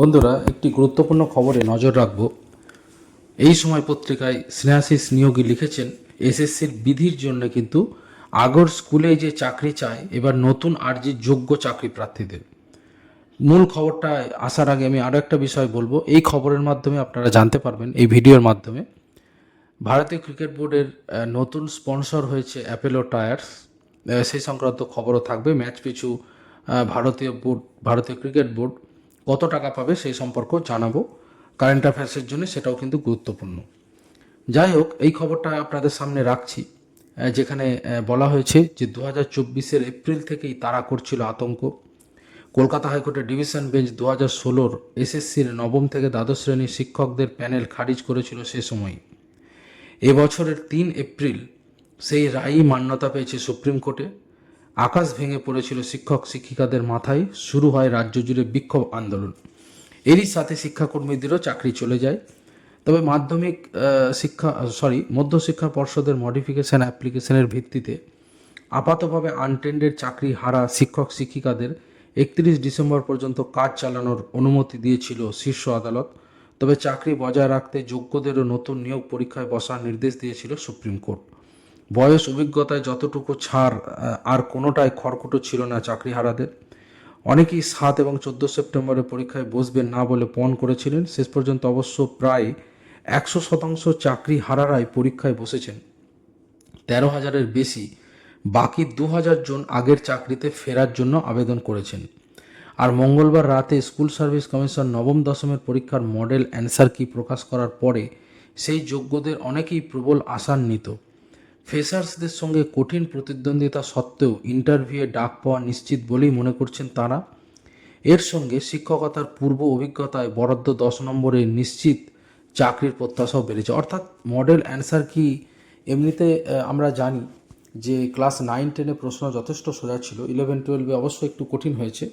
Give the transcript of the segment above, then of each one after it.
বন্ধুরা, একটি গুরুত্বপূর্ণ খবরে নজর রাখব। এই সময় পত্রিকায় স্নেহাশিস নিয়োগী লিখেছেন, এসএসসির বিধির জন্য কিন্তু আগর স্কুলে যে চাকরি চায়, এবার নতুন আর্জি যোগ্য চাকরি প্রার্থীদের। মূল খবরটা আসার আগে আমি আরও একটা বিষয় বলব। এই খবরের মাধ্যমে আপনারা জানতে পারবেন, এই ভিডিওর মাধ্যমে। ভারতীয় ক্রিকেট বোর্ডের নতুন স্পন্সর হয়েছে অ্যাপেলো টায়ার্স সেই সংক্রান্ত খবরও থাকবে। ম্যাচ পিছু ভারতীয় বোর্ড, ভারতীয় ক্রিকেট বোর্ড কত টাকা পাবে সেই সম্পর্ক জানাব। কারেন্ট অ্যাফেয়ার্সের জন্য সেটাও কিন্তু গুরুত্বপূর্ণ। যাই হোক, এই খবরটা আপনাদের সামনে রাখছি। যেখানে বলা হয়েছে যে দু হাজার চব্বিশের এপ্রিল থেকেই তারা করছিল আতঙ্ক। কলকাতা হাইকোর্টের ডিভিশন বেঞ্চ দু হাজার ষোলোর এসএসসির নবম থেকে দ্বাদশ শ্রেণির শিক্ষকদের প্যানেল খারিজ করেছিল সে সময় এবছরের তিন এপ্রিল সেই রায়ই মান্যতা পেয়েছে সুপ্রিম কোর্টে। আকাশ ভেঙে পড়েছিল শিক্ষক শিক্ষিকাদের মাথায়, শুরু হয় রাজ্য জুড়ে বিক্ষোভ আন্দোলন। এরই সাথে শিক্ষাকর্মীদেরও চাকরি চলে যায়। তবে মাধ্যমিক শিক্ষা সরি মধ্যশিক্ষা পর্ষদের মডিফিকেশন অ্যাপ্লিকেশনের ভিত্তিতে আপাতভাবে আনটেন্ডেড চাকরি হারা শিক্ষক শিক্ষিকাদের একত্রিশ ডিসেম্বর পর্যন্ত কাজ চালানোর অনুমতি দিয়েছিল শীর্ষ আদালত। তবে চাকরি বজায় রাখতে যোগ্যদেরও নতুন নিয়োগ পরীক্ষায় বসার নির্দেশ দিয়েছিল সুপ্রিম কোর্ট। বয়স অভিজ্ঞতায় যতটুকু ছাড় আর কোনোটাই খড়কুটো ছিল না চাকরিহারাদের। অনেকেই সাত এবং চোদ্দ সেপ্টেম্বরে পরীক্ষায় বসবেন না বলে পণ করেছিলেন। শেষ পর্যন্ত অবশ্য প্রায় একশো শতাংশ চাকরি হারারাই পরীক্ষায় বসেছেন। তেরো হাজারের বেশি, বাকি দু হাজার জন আগের চাকরিতে ফেরার জন্য আবেদন করেছেন। আর মঙ্গলবার রাতে স্কুল সার্ভিস কমিশন নবম দশমের পরীক্ষার মডেল অ্যান্সার কি প্রকাশ করার পরে সেই যোগ্যদের অনেকেই প্রবল আশান্বিত। ফ্রেশার্সদের সঙ্গে কঠিন প্রতিদ্বন্দ্বিতা সত্ত্বেও ইন্টারভিউয়ে ডাক পাওয়া নিশ্চিত বলেই মনে করছেন তারা। এর সঙ্গে শিক্ষকতার পূর্ব অভিজ্ঞতায় বরাদ্দ দশ নম্বরে নিশ্চিত চাকরির প্রত্যাশাও বেড়েছে। অর্থাৎ মডেল অ্যান্সার কি এমনিতে আমরা জানি যে ক্লাস নাইন, টেনে প্রশ্ন যথেষ্ট সোজা ছিল, ইলেভেন, টুয়েলভে অবশ্য একটু কঠিন হয়েছে।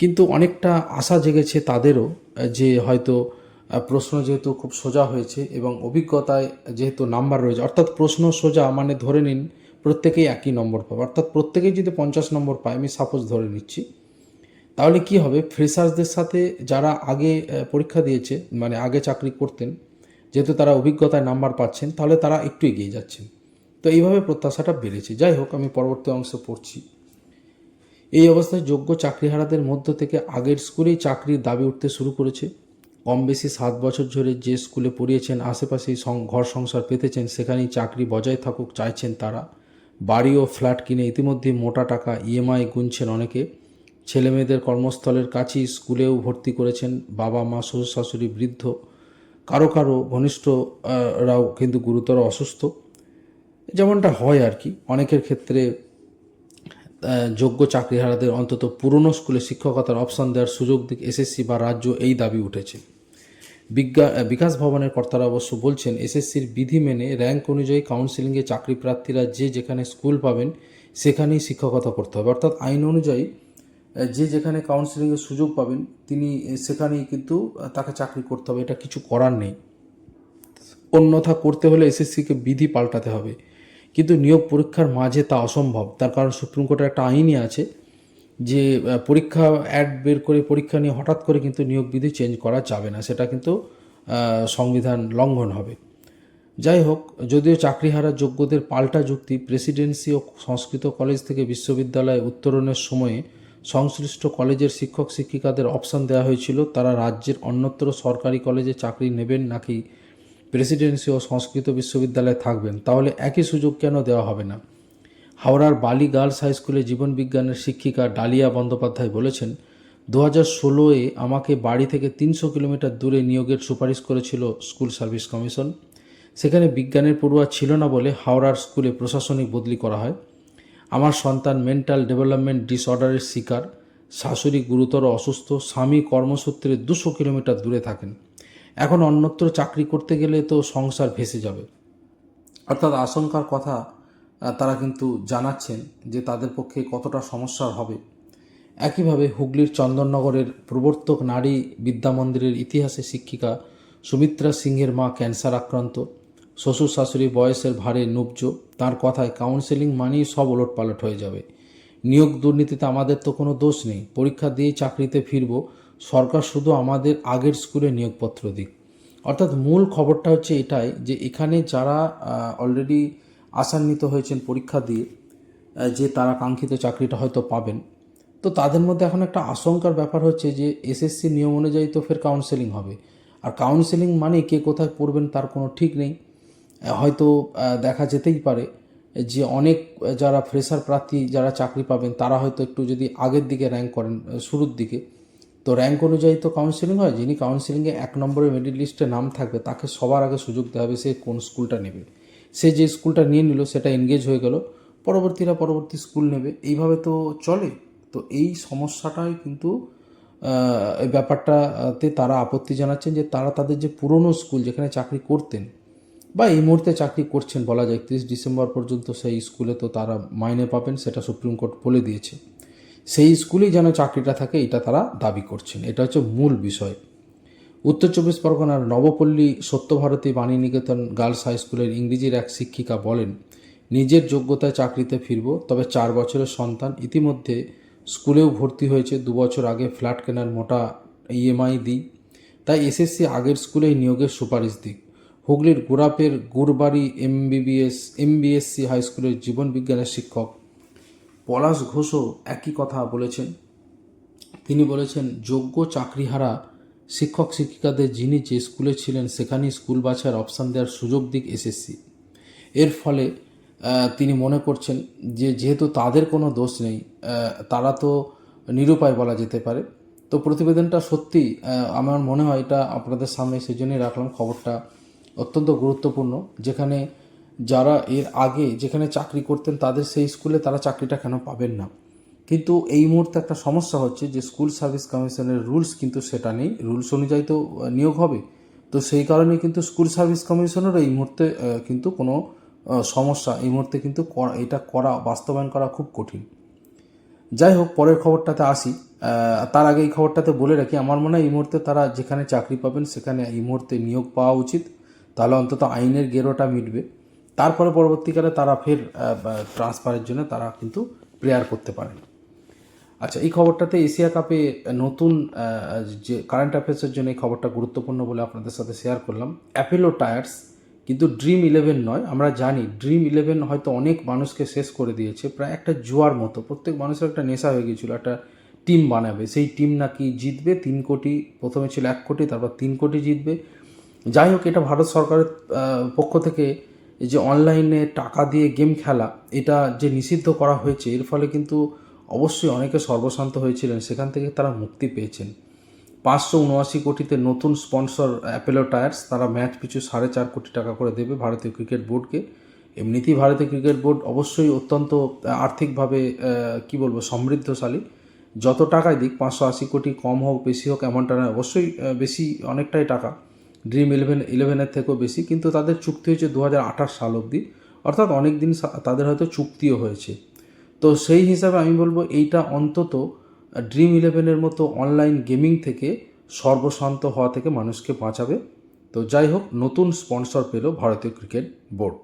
কিন্তু অনেকটা আশা জেগেছে তাদেরও যে হয়তো প্রশ্ন যেহেতু খুব সোজা হয়েছে এবং অভিজ্ঞতায় যেহেতু নাম্বার রয়েছে, অর্থাৎ প্রশ্ন সোজা মানে ধরে নিন প্রত্যেকেই একই নম্বর পাবে। অর্থাৎ প্রত্যেকেই যদি পঞ্চাশ নম্বর পায়, আমি সাপোজ ধরে নিচ্ছি। তাহলে কি হবে? ফ্রেশার্সদের সাথে যারা আগে পরীক্ষা দিয়েছে মানে আগে চাকরি করতেন, যেহেতু তারা অভিজ্ঞতায় নাম্বার পাচ্ছেন, তাহলে তারা একটু এগিয়ে যাচ্ছেন। তো এইভাবে প্রত্যাশাটা বেড়েছে। যাই হোক, আমি পরবর্তী অংশে পড়ছি। এই অবস্থায় যোগ্য চাকরিহারাদের মধ্য থেকে আগের স্কুলেই চাকরির দাবি উঠতে শুরু করেছে। কম বেশি সাত বছর ধরে যে স্কুলে পড়িয়েছেন, আশেপাশেই ঘর সংসার পেতেছেন, সেখানেই চাকরি বজায় থাকুক চাইছেন তারা। বাড়ি ও ফ্ল্যাট কিনে ইতিমধ্যে মোটা টাকা ইএমআই গুনছেন অনেকে। ছেলেমেয়েদের কর্মস্থলের কাছেই স্কুলেও ভর্তি করেছেন বাবা মা, শ্বশুর শাশুড়ি বৃদ্ধ। কারও কারও ঘনিষ্ঠরাও কিন্তু গুরুতর অসুস্থ। যেমনটা হয় আর কি, অনেকের ক্ষেত্রে যোগ্য চাকরিহারাদের অন্তত পুরনো স্কুলে শিক্ষকতার অপশন দেওয়ার সুযোগ দিক এসএসসি বা রাজ্য এই দাবি উঠেছে। বিজ্ঞা বিকাশ ভবনের কর্তারা অবশ্য বলছেন, এসএসসির বিধি মেনে র্যাঙ্ক অনুযায়ী কাউন্সিলিংয়ে চাকরি প্রার্থীরা যে যেখানে স্কুল পাবেন, সেখানেই শিক্ষকতা করতে হবে। অর্থাৎ আইন অনুযায়ী যে যেখানে কাউন্সিলিংয়ের সুযোগ পাবেন, তিনি সেখানেই কিন্তু তাকে চাকরি করতে হবে। এটা কিছু করার নেই। অন্যথা করতে হলে এসএসসিকে বিধি পাল্টাতে হবে। কিন্তু নিয়োগ পরীক্ষার মাঝে তা অসম্ভব। তার কারণ সুপ্রিম কোর্টের একটা আইনই আছে যে পরীক্ষা অ্যাড বের করে পরীক্ষা নিয়ে হঠাৎ করে কিন্তু নিয়োগ বিধি চেঞ্জ করা যাবে না। সেটা কিন্তু সংবিধান লঙ্ঘন হবে। যাই হোক, যদিও চাকরি চাকরিহারা যোগ্যদের পাল্টা যুক্তি প্রেসিডেন্সি ও সংস্কৃত কলেজ থেকে বিশ্ববিদ্যালয়ে উত্তরণের সময়ে সংশ্লিষ্ট কলেজের শিক্ষক শিক্ষিকাদের অপশান দেওয়া হয়েছিল, তারা রাজ্যের অন্যত্র সরকারি কলেজে চাকরি নেবেন নাকি প্রেসিডেন্সি ও সংস্কৃত বিশ্ববিদ্যালয়ে থাকবেন? তাহলে একই সুযোগ কেন দেওয়া হবে না? হাওড়ার বালি গার্লস হাই স্কুলে জীবনবিজ্ঞানের শিক্ষিকা ডালিয়া বন্দ্যোপাধ্যায় বলেছেন দু হাজার ষোলোয় আমাকে বাড়ি থেকে তিনশো কিলোমিটার দূরে নিয়োগের সুপারিশ করেছিল স্কুল সার্ভিস কমিশন। সেখানে বিজ্ঞানের পড়ুয়া ছিল না বলে হাওড়ার স্কুলে প্রশাসনিক বদলি করা হয়। আমার সন্তান মেন্টাল ডেভেলপমেন্ট ডিসঅর্ডারের শিকার। শাশুড়ি গুরুতর অসুস্থ। স্বামী কর্মসূত্রে দুশো কিলোমিটার দূরে থাকেন। এখন অন্যত্র চাকরি করতে গেলে তো সংসার ভেসে যাবে। অর্থাৎ আশঙ্কার কথা তারা কিন্তু জানাচ্ছেন যে তাদের পক্ষে কতটা সমস্যার হবে। একইভাবে হুগলির চন্দননগরের প্রবর্তক নারী বিদ্যা মন্দিরের ইতিহাসে শিক্ষিকা সুমিত্রা সিংহের মা ক্যান্সার আক্রান্ত, শ্বশুর শাশুড়ি বয়সের ভারে নুব্জ, তার কথায় কাউন্সেলিং মানেই সব ওলটপালট হয়ে যাবে। নিয়োগ দুর্নীতিতে আমাদের তো কোনো দোষ নেই, পরীক্ষা দিয়েই চাকরিতে ফিরব, সরকার শুধু আমাদের আগের স্কুলে নিয়োগপত্র দিক। অর্থাৎ মূল খবরটা হচ্ছে এটাই যে এখানে যারা অলরেডি আশান্বিত হয়েছেন পরীক্ষা দিয়ে যে তারা কাঙ্ক্ষিত চাকরিটা হয়তো পাবেন। তো তাদের মধ্যে এখন একটা আশঙ্কার ব্যাপার হচ্ছে যে এসএসসি নিয়ম অনুযায়ী তো ফের কাউন্সেলিং হবে। আর কাউন্সেলিং মানে কে কোথায় পড়বেন তার কোনো ঠিক নেই। হয়তো দেখা যেতেই পারে যে অনেক যারা ফ্রেশার প্রার্থী যারা চাকরি পাবেন, তারা হয়তো একটু যদি আগের দিকে র্যাঙ্ক করেন শুরুর দিকে। তো র্যাঙ্ক অনুযায়ী তো কাউন্সেলিং হয়। যিনি কাউন্সেলিংয়ে এক নম্বরের মেরিট লিস্টে নাম থাকবে, তাকে সবার আগে সুযোগ দেওয়া হবে সে কোন স্কুলটা নেবে। সে যে স্কুলটা নিয়ে নিল, সেটা এনগেজ হয়ে গেল। পরবর্তীরা পরবর্তী স্কুল নেবে। এইভাবে তো চলে। তো এই সমস্যাটাই কিন্তু এই ব্যাপারটাতে তারা আপত্তি জানাচ্ছেন যে তারা তাদের যে পুরনো স্কুল যেখানে চাকরি করতেন বা এই মুহূর্তে চাকরি করছেন বলা যায় একত্রিশ ডিসেম্বর পর্যন্ত সেই স্কুলে তো তারা মাইনে পাবেন, সেটা সুপ্রিম কোর্ট বলে দিয়েছে। সেই স্কুলেই যেন চাকরিটা থাকে, এটা তারা দাবি করছেন। এটা হচ্ছে মূল বিষয়। উত্তর চব্বিশ পরগনার নবপল্লী সত্যভারতী বাণীনিকেতন গার্লস হাই স্কুলের ইংরেজির এক শিক্ষিকা বলেন, নিজের যোগ্যতায় চাকরিতে ফিরব, তবে চার বছরের সন্তান। ইতিমধ্যে স্কুলেও ভর্তি হয়েছে, দু বছর আগে ফ্ল্যাট কেনার মোটা ইএমআই দিই। তাই এসএসসি আগের স্কুলেই নিয়োগের সুপারিশ দিক হুগলির গোরাপের গুরবাড়ি এমবিবিএস, এমবিএসসি হাই স্কুলের জীবন বিজ্ঞানের শিক্ষক পলাশ ঘোষও একই কথা বলেছেন। তিনি বলেছেন, যোগ্য চাকরিহারা শিক্ষক শিক্ষিকাদের যিনি যে স্কুলে ছিলেন, সেখানেই স্কুল বাছার অপশান দেওয়ার সুযোগ দিক এসএসসি। এর ফলে তিনি মনে করছেন যে যেহেতু তাদের কোনো দোষ নেই তারা তো নিরুপায় বলা যেতে পারে। তো প্রতিবেদনটা সত্যি আমার মনে হয় এটা আপনাদের সামনে সেই জন্যই রাখলাম। খবরটা অত্যন্ত গুরুত্বপূর্ণ। যেখানে যারা এর আগে যেখানে চাকরি করতেন, তাদের সেই স্কুলে তারা চাকরিটা কেন পাবেন না? কিন্তু এই মুহূর্তে একটা সমস্যা হচ্ছে যে স্কুল সার্ভিস কমিশনের রুলস কিন্তু সেটা নেই। রুলস অনুযায়ী তো নিয়োগ হবে। তো সেই কারণে কিন্তু স্কুল সার্ভিস কমিশনেরও এই মুহূর্তে কিন্তু কোনো সমস্যা এই মুহূর্তে কিন্তু এটা করা, বাস্তবায়ন করা খুব কঠিন। যাই হোক, পরের খবরটাতে আসি। তার আগে এই খবরটাতে বলে রাখি, আমার মনে হয় এই মুহূর্তে তারা যেখানে চাকরি পাবেন সেখানে এই মুহূর্তে নিয়োগ পাওয়া উচিত। তাহলে অন্তত আইনের গেরোটা মিটবে। তারপরে পরবর্তীকালে তারা ফের ট্রান্সফারের জন্য তারা কিন্তু প্রেয়ার করতে পারেন। আচ্ছা এই খবরটাতে এশিয়া কাপে নতুন যে কারেন্ট অ্যাফেয়ার্সের জন্য এই খবরটা গুরুত্বপূর্ণ বলে আপনাদের সাথে শেয়ার করলাম। অ্যাপেলো টায়ার্স কিন্তু ড্রিম ইলেভেন নয়, আমরা জানি ড্রিম ইলেভেন হয়তো অনেক মানুষকে শেষ করে দিয়েছে, প্রায় একটা জুয়ার মতো। প্রত্যেক মানুষের একটা নেশা হয়ে গিয়েছিল, একটা টিম বানাবে, সেই টিম নাকি জিতবে, তিন কোটি, প্রথমে ছিল এক কোটি, তারপর তিন কোটি জিতবে। যাই হোক, এটা ভারত সরকারের পক্ষ থেকে যে অনলাইনে টাকা দিয়ে গেম খেলা, এটা যে নিষিদ্ধ করা হয়েছে, এর ফলে কিন্তু অবশ্যই অনেকে সর্বশান্ত হয়েছিলেন, সেখান থেকে তারা মুক্তি পেয়েছেন। পাঁচশো উনআশি কোটিতে নতুন স্পন্সর অ্যাপেলো টায়ার্স, তারা ম্যাচ পিছু সাড়ে চার কোটি টাকা করে দেবে ভারতীয় ক্রিকেট বোর্ডকে। এমনিতেই ভারতীয় ক্রিকেট বোর্ড অবশ্যই অত্যন্ত আর্থিকভাবে কি বলব, সমৃদ্ধশালী। যত টাকাই দিক, পাঁচশো আশি কোটি কম হোক, বেশি হোক, এমনটা নয়। অবশ্যই বেশি, অনেকটাই টাকা। ড্রিম ইলেভেন ইলেভেনের থেকেও বেশি, কিন্তু তাদের চুক্তি হয়েছে দু হাজার আঠাশ সাল অবধি। অর্থাৎ অনেক দিন তাদের হয়তো চুক্তিও হয়েছে। তো সেই হিসাবে আমি বলব এইটা অন্তত ড্রিম ইলেভেনের মতো অনলাইন গেমিং থেকে সর্বশান্ত হওয়া থেকে মানুষকে বাঁচাবে। তো যাই হোক, নতুন স্পন্সর পেল ভারতীয় ক্রিকেট বোর্ড